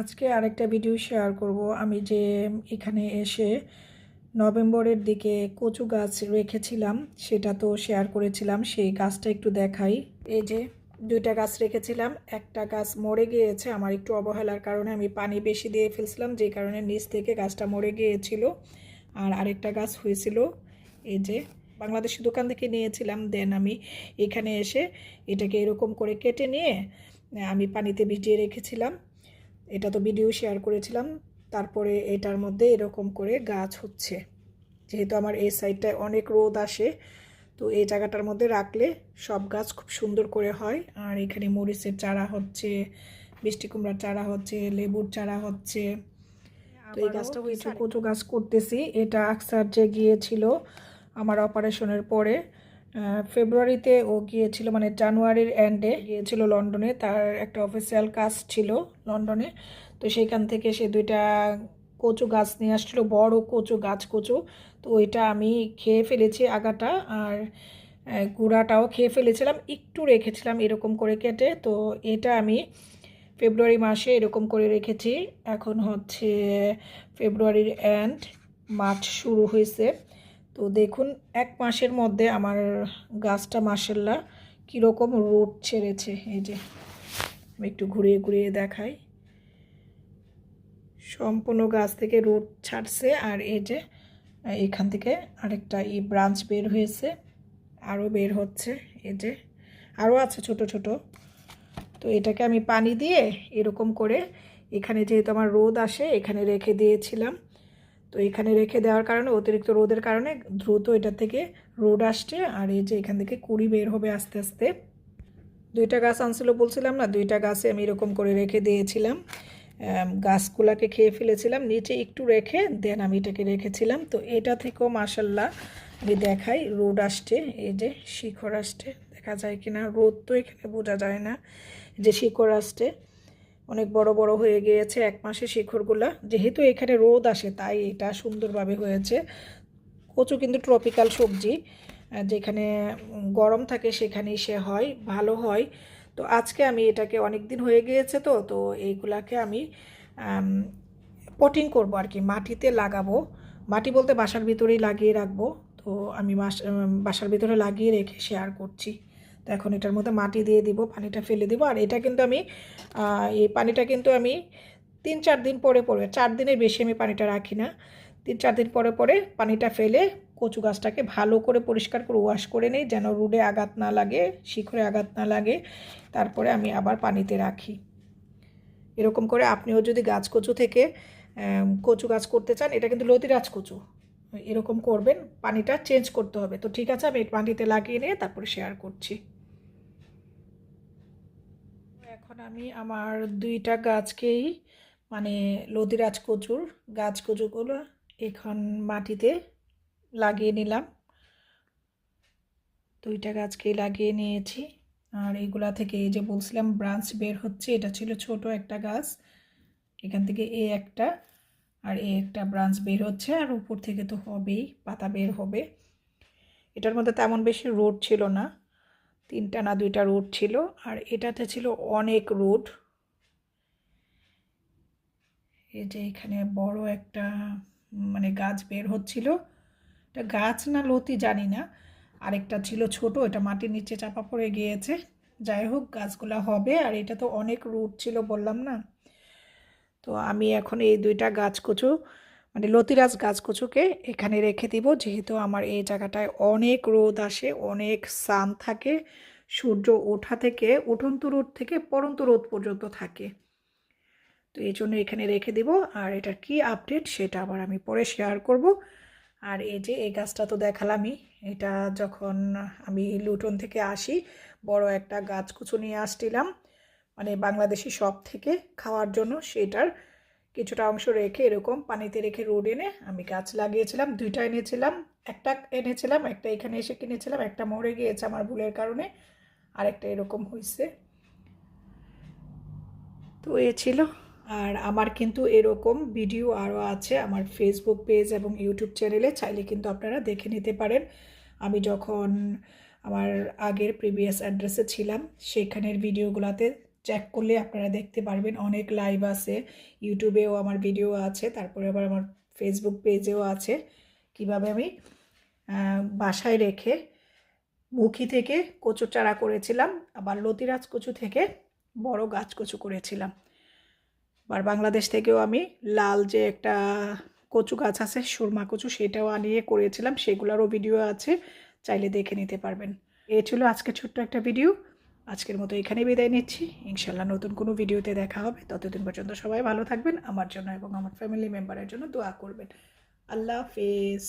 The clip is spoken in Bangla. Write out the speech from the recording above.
আজকে আরেকটা ভিডিও শেয়ার করব। আমি যে এখানে এসে নভেম্বরের দিকে কচু গাছ রেখেছিলাম, সেটা তো শেয়ার করেছিলাম, সেই গাছটা একটু দেখাই। এই যে দুইটা গাছ রেখেছিলাম, একটা গাছ মরে গিয়েছে, আমার একটু অবহেলার কারণে আমি পানি বেশি দিয়ে ফেলছিলাম, যে কারণে নিচ থেকে গাছটা মরে গিয়েছিল। আর আরেকটা গাছ হয়েছিল, এই যে বাংলাদেশি দোকান থেকে নিয়েছিলাম, দেন আমি এখানে এসে এটাকে এরকম করে কেটে নিয়ে আমি পানিতে ভিজিয়ে রেখেছিলাম। এটা তো ভিডিও শেয়ার করেছিলাম। তারপরে এটার মধ্যে এরকম করে গাছ হচ্ছে। যেহেতু আমার এই সাইডটায় অনেক রোদ আসে তো এই জায়গাটার মধ্যে রাখলে সব গাছ খুব সুন্দর করে হয়। আর এখানে মরিচের চারা হচ্ছে মিষ্টি কুমড়ার চারা হচ্ছে লেবুর চারা হচ্ছে। তো এই গাছটা কিছু কচু গাছ করতেছি। এটা আকসার যে গিয়েছিল আমার অপারেশনের পরে ফেব্রুয়ারিতে ও গিয়েছিল মানে জানুয়ারির এন্ডে গিয়েছিল লন্ডনে। তার একটা অফিসিয়াল কাজ ছিল লন্ডনে। তো সেইখান থেকে সে দুইটা কচু গাছ নিয়ে আসছিল, বড় কচু, গাছ কচু। তো ওইটা আমি খেয়ে ফেলেছি আগাটা, আর গুঁড়াটাও খেয়ে ফেলেছিলাম, একটু রেখেছিলাম এরকম করে কেটে। তো এটা আমি ফেব্রুয়ারি মাসে এরকম করে রেখেছি। এখন হচ্ছে ফেব্রুয়ারির এন্ড মার্চ শুরু হয়েছে। তো দেখুন, এক মাসের মধ্যে আমার গাছটা মাসাল্লাহ কীরকম রোদ ছেড়েছে। এই যে, আমি একটু ঘুরিয়ে ঘুরিয়ে দেখাই। সম্পূর্ণ গাছ থেকে রোদ ছাড়ছে আর এই যে, এখান থেকে আরেকটা ই ব্রাঞ্চ বের হয়েছে আরও বের হচ্ছে। এই যে আরও আছে ছোট ছোট। তো এটাকে আমি পানি দিয়ে এরকম করে এখানে যেহেতু আমার রোদ আসে, এখানে রেখে দিয়েছিলাম। তো এখানে রেখে দেওয়ার কারণে, অতিরিক্ত রোদের কারণে দ্রুত এটা থেকে রোদ আসছে আর এই যে এখান থেকে কুড়ি বের হবে আস্তে আস্তে। দুইটা গাছ আনছিল বলছিলাম না, দুইটা গাছে আমি এরকম করে রেখে দিয়েছিলাম। গাছগুলাকে খেয়ে ফেলেছিলাম, নিচে একটু রেখে, দেন আমি এটাকে রেখেছিলাম। তো এটা থেকেও মাসাল্লাহ আমি দেখাই, রোদ আসছে, এই যে শিখর আসছে, দেখা যায় কিনা? রোদ তো এখানে বোঝা যায় না যে শিকড় আসছে। অনেক বড় বড় হয়ে গিয়েছে এক মাসে শিখরগুলা। যেহেতু এখানে রোদ আসে, তাই এটা সুন্দরভাবে হয়েছে। কচু কিন্তু ট্রপিক্যাল সবজি যেখানে গরম থাকে সেখানেই সে হয়, ভালো হয়। তো আজকে আমি এটাকে অনেক দিন হয়ে গিয়েছে তো তো এইগুলাকে আমি পটিং করব আর কি, মাটিতে লাগাবো। মাটি বলতে বাসার ভিতরেই লাগিয়ে রাখব। তো আমি বাস- বাসার ভিতরে লাগিয়ে রেখে শেয়ার করছি। তো এখন এটার মধ্যে মাটি দিয়ে দিব, পানিটা ফেলে দিব। আর এটা কিন্তু আমি এই পানিটা কিন্তু আমি তিন চার দিন পরে পরে, চার দিনের বেশি আমি পানিটা রাখি না। তিন চার দিন পরে পরে পানিটা ফেলে কচু গাছটাকে ভালো করে পরিষ্কার করে ওয়াশ করে নিই, যেন রুডে আঘাত না লাগে, শিখরে আঘাত না লাগে। তারপরে আমি আবার পানিতে রাখি। এরকম করে আপনিও যদি গাছ কচু থেকে কচু গাছ করতে চান, এটা কিন্তু লতিরাজ কচু। এরকম করবেন, পানিটা চেঞ্জ করতে হবে। তো ঠিক আছে, আমি পানিতে লাগিয়ে নিয়ে তারপরে শেয়ার করছি। এখন আমি আমার দুইটা গাছকেই মানে লতিরাজ কচুর গাছ কচুগুলো এখন মাটিতে লাগিয়ে নিলাম। দুইটা গাছকেই লাগিয়ে নিয়েছি। আর এগুলা থেকে এই যে বলছিলাম ব্রাঞ্চ বের হচ্ছে, এটা ছিল ছোট একটা গাছ। এখান থেকে এ একটা আর এ একটা ব্রাঞ্চ বের হচ্ছে আর উপর থেকে তো হবেই, পাতা বের হবে। এটার মধ্যে তেমন বেশি রোড ছিল না। তিনটা না দুইটা রোড ছিল, আর এটাতে ছিল অনেক রোড। এই যে এখানে বড় একটা মানে গাছ বের হচ্ছিল। এটা গাছ না লতি জানি না, আরেকটা ছিল ছোট, এটা মাটির নিচে চাপা পড়ে গিয়েছে। যাই হোক, গাছগুলা হবে, আর এটা তো অনেক রুট ছিল বললাম না। তো আমি এখন এই দুইটা গাছ কচু মানে লতিরাজ গাছ কচুকে এখানে রেখে দিব। যেহেতু আমার এই জায়গাটায় অনেক রোদ আসে, অনেক সান থাকে, সূর্য ওঠা থেকে, উঠন্ত রোদ থেকে পড়ন্ত রোদ পর্যন্ত থাকে। তো এই জন্য এখানে রেখে দিব। আর এটা কি আপডেট সেটা আবার আমি পরে শেয়ার করব। আর এই যে এই গাছটা তো দেখালামই, এটা যখন আমি লুটন থেকে আসি, বড় একটা গাছ কুচু নিয়ে আসছিলাম। মানে বাংলাদেশি সব থেকে খাওয়ার জন্য সেটার কিছুটা অংশ রেখে এরকম পানিতে রেখে রোড এনে আমি গাছ লাগিয়েছিলাম, দুইটা এনেছিলাম, একটা এনেছিলাম, একটা এখানে এসে কিনেছিলাম, একটা মরে গিয়েছে আমার ভুলের কারণে, আরেকটা এরকম হয়েছে তো এ ছিল। আর আমার কিন্তু এরকম ভিডিও আরও আছে আমার ফেসবুক পেজ এবং ইউটিউব চ্যানেলে চাইলে কিন্তু আপনারা দেখে নিতে পারেন। আমি যখন আমার আগের প্রিভিয়াস অ্যাড্রেসে ছিলাম, সেখানের ভিডিওগুলোতে চেক করলে আপনারা দেখতে পারবেন। অনেক লাইভ আছে ইউটিউবেও আমার ভিডিও আছে, তারপরে আবার আমার ফেসবুক পেজেও আছে। কীভাবে আমি বাসায় রেখে মুখী থেকে কচু চারা করেছিলাম, আবার লতিরাজ কচু থেকে বড় গাছ কচু করেছিলাম। আর বাংলাদেশ থেকেও আমি লাল যে একটা কচু গাছ আছে, সুরমা কচু, সেটাও আনিয়ে করেছিলাম। সেগুলোরও ভিডিও আছে, চাইলে দেখে নিতে পারবেন। এ ছিল আজকে ছোট্ট একটা ভিডিও আজকের মতো এখানে বিদায় নিচ্ছি। ইনশাল্লাহ নতুন কোনো ভিডিওতে দেখা হবে। ততদিন পর্যন্ত সবাই ভালো থাকবেন, আমার জন্য এবং আমার ফ্যামিলি মেম্বারের জন্য দোয়া করবেন। আল্লাহ হাফেজ।